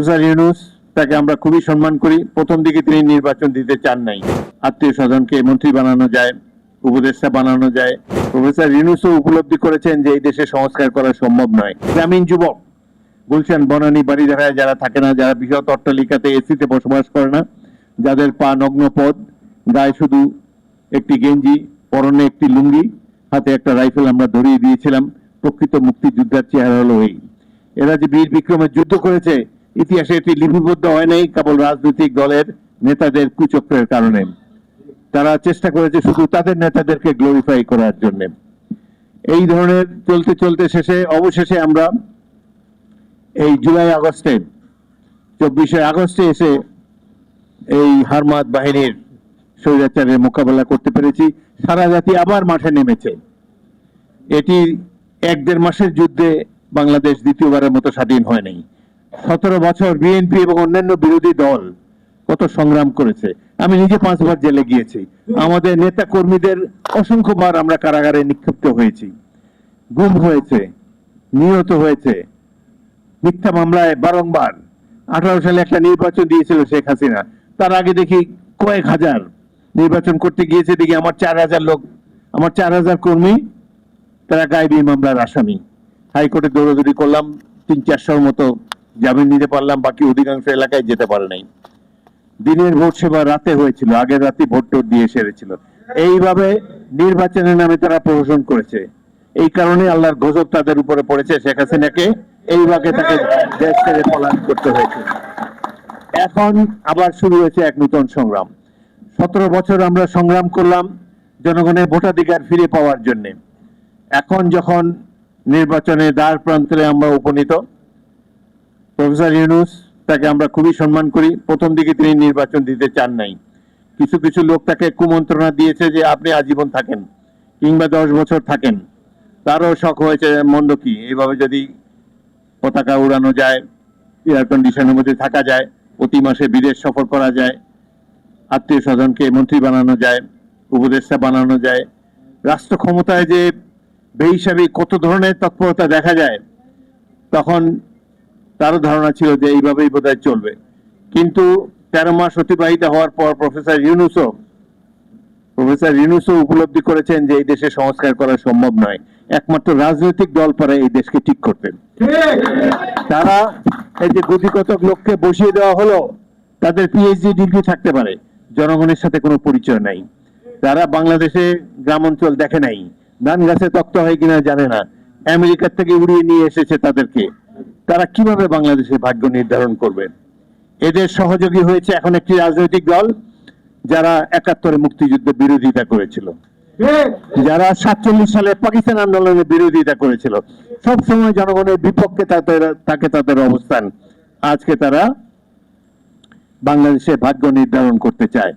Professor Yunus, তাকে আমরা খুবই সম্মান করি। প্রথম দিকে তিনি নির্বাচন দিতে চান নাই। আত্মীয় স্বজনকে মন্ত্রী বানানো যায়, উপদেষ্টা বানানো যায়। প্রফেসর ইউনুসও উপলব্ধি করেছেন যে এই দেশে সংস্কার করা সম্ভব নয়। গ্রামীণ যুবক গুলশান বনানী বাড়িধারায় যারা থাকে না, যারা বৃহৎ অট্টালিকাতে এসিতে বসবাস করে না, যাদের পা নগ্ন পদ গায়ে শুধু একটি গেঞ্জি, পরনে একটি লুঙ্গি, হাতে একটা রাইফেল আমরা ধরিয়ে দিয়েছিলাম। প্রকৃত মুক্তিযোদ্ধার চেহারা হলো এই। এরা যে বীর বিক্রমের যুদ্ধ করেছে ইতিহাসে এটি লিপিবদ্ধ হয় নাই, কেবল রাজনৈতিক দলের নেতাদের কুচক্রের কারণে। তারা চেষ্টা করেছে শুধু তাদের নেতাদেরকে গ্লোরিফাই করার জন্য। এই ধরনের চলতে চলতে শেষে, অবশেষে আমরা এই জুলাই আগস্টে, চব্বিশে আগস্টে এসে এই হারমাত বাহিনীর স্বৈরাচারের মোকাবেলা করতে পেরেছি। সারা জাতি আবার মাঠে নেমেছে। এটি এক দেড় মাসের যুদ্ধে বাংলাদেশ দ্বিতীয়বারের মতো স্বাধীন হয় নাই। সতেরো বছর বিএনপি এবং অন্যান্য বিরোধী দল কত সংগ্রাম করেছে। আমি নিজে পাঁচবার জেলে গিয়েছি। আমাদের নেতা কর্মীদের অসংখ্যবার আমরা কারাগারে নিক্ষিপ্ত হয়েছি। গুম হয়েছে, নিহত হয়েছে। মিথ্যা মামলায় বারংবার আঠারো সালে একটা নির্বাচন দিয়েছিল শেখ হাসিনা। তার আগে দেখি কয়েক হাজার নির্বাচন করতে গিয়েছে, দেখি আমার চার হাজার লোক, আমার চার হাজার কর্মী, তারা গায়েবী মামলার আসামি। হাইকোর্টে দৌড়াদৌড়ি করলাম তিন চারশোর মতো জামিন নিতে পারলাম, বাকি অধিকাংশ এলাকায় যেতে পারে নাই। দিনের ভোট সেবা রাতে হয়েছিল, আগের রাতে ভোট টোট দিয়ে সেরেছিল। এইভাবে নির্বাচনের নামে তারা প্রহসন করেছে। এই কারণে আল্লাহর গজব তাদের উপরে পড়েছে, শেখ হাসিনাকে এইভাবে তাকে দেশ ছেড়ে পলায়ন করতে হয়েছে। এখন আবার শুরু হয়েছে এক নতুন সংগ্রাম। সতেরো বছর আমরা সংগ্রাম করলাম জনগণের ভোটাধিকার ফিরে পাওয়ার জন্য। এখন যখন নির্বাচনে দ্বার প্রান্তরে আমরা উপনীত প্রফেসর ইউনুস, তাকে আমরা খুবই সম্মান করি। প্রথম দিকে তিনি নির্বাচন দিতে চান নাই। কিছু কিছু লোক তাকে কুমন্ত্রণা দিয়েছে যে আপনি আজীবন থাকেন কিংবা দশ বছর থাকেন। তারও শখ হয়েছে মন্দ কি? এইভাবে যদি পতাকা উড়ানো যায় এয়ার কন্ডিশনের মধ্যে থাকা যায়, প্রতি মাসে বিদেশ সফর করা যায়, আত্মীয় স্বজনকে মন্ত্রী বানানো যায়, উপদেষ্টা বানানো যায়, রাষ্ট্র ক্ষমতায় যে বেহিসাবি কত ধরনের তৎপরতা দেখা যায়, তখন তারও ধারণা ছিল যে এইভাবেই বোধহয় চলবে। কিন্তু তেরো মাস অতিবাহিত হওয়ার পর প্রফেসর ইউনুসও প্রফেসর ইউনুসও উপলব্ধি করেছেন যে এই দেশে সংস্কার করা সম্ভব নয়। একমাত্র রাজনৈতিক দল পারে এই দেশকে ঠিক করতেন তারা এই যে গতিগত লোককে বসিয়ে দেওয়া হলো, তাদের পিএইচডি ডিগ্রি থাকতে পারে। জনগণের সাথে কোনো পরিচয় নাই। তারা বাংলাদেশে গ্রাম অঞ্চল দেখে নাই। ধান গাছে তক্ত হয় কিনা জানে না। আমেরিকার থেকে উড়িয়ে নিয়ে এসেছে তাদেরকে। তারা কীভাবে বাংলাদেশের ভাগ্য নির্ধারণ করবেন এদের সহযোগী হয়েছে এখন একটি রাজনৈতিক দল যারা একাত্তরে মুক্তিযুদ্ধের বিরোধিতা করেছিল। যারা সাতচল্লিশ সালে পাকিস্তান আন্দোলনের বিরোধিতা করেছিল। সব সময় জনগণের বিপক্ষে তাদের থাকে তাদের অবস্থান। আজকে তারা বাংলাদেশের ভাগ্য নির্ধারণ করতে চায়।